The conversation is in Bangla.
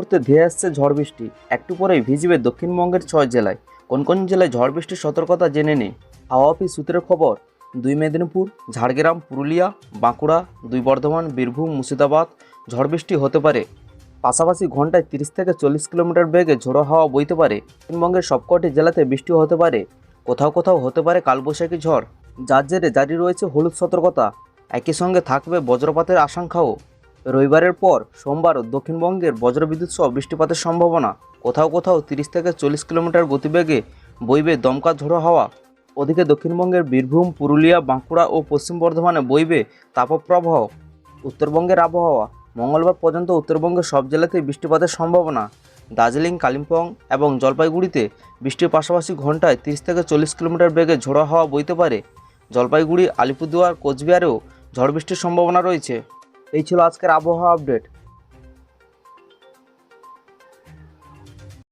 মুহূর্তে ধেয়ে আসছে ঝড় বৃষ্টি। একটু পরেই ভিজবে দক্ষিণবঙ্গের ছয় জেলায়। কোন কোন জেলায় ঝড় বৃষ্টির সতর্কতা জেনে নেই হাওয়া অফিস সূত্রের খবর, দুই মেদিনীপুর, ঝাড়গ্রাম, পুরুলিয়া, বাঁকুড়া, দুই বর্ধমান, বীরভূম, মুর্শিদাবাদ ঝড় বৃষ্টি হতে পারে। পাশাপাশি ঘন্টায় তিরিশ থেকে চল্লিশ কিলোমিটার বেগে ঝোড়ো হাওয়া বইতে পারে। দক্ষিণবঙ্গের সবকটি জেলাতে বৃষ্টি হতে পারে। কোথাও কোথাও হতে পারে কালবৈশাখী ঝড়। যার জেরে জারি রয়েছে হলুদ সতর্কতা। একই সঙ্গে থাকবে বজ্রপাতের আশঙ্কাও। রবিবারের পর সোমবার দক্ষিণবঙ্গের বজ্রবিদ্যুৎ সহ বৃষ্টিপাতের সম্ভাবনা। কোথাও কোথাও তিরিশ থেকে চল্লিশ কিলোমিটার গতিবেগে বইবে দমকা ঝোড়ো হাওয়া। ওদিকে দক্ষিণবঙ্গের বীরভূম, পুরুলিয়া, বাঁকুড়া ও পশ্চিম বর্ধমানে বইবে তাপপ্রবাহ। উত্তরবঙ্গের আবহাওয়া, মঙ্গলবার পর্যন্ত উত্তরবঙ্গের সব জেলাতেই বৃষ্টিপাতের সম্ভাবনা। দার্জিলিং, কালিম্পং এবং জলপাইগুড়িতে বৃষ্টির পাশাপাশি ঘন্টায় তিরিশ থেকে চল্লিশ কিলোমিটার বেগে ঝোড়ো হাওয়া বইতে পারে। জলপাইগুড়ি, আলিপুরদুয়ার, কোচবিহারেও ঝড় বৃষ্টির সম্ভাবনা রয়েছে। এই ছিল আজকের আবহাওয়া আপডেট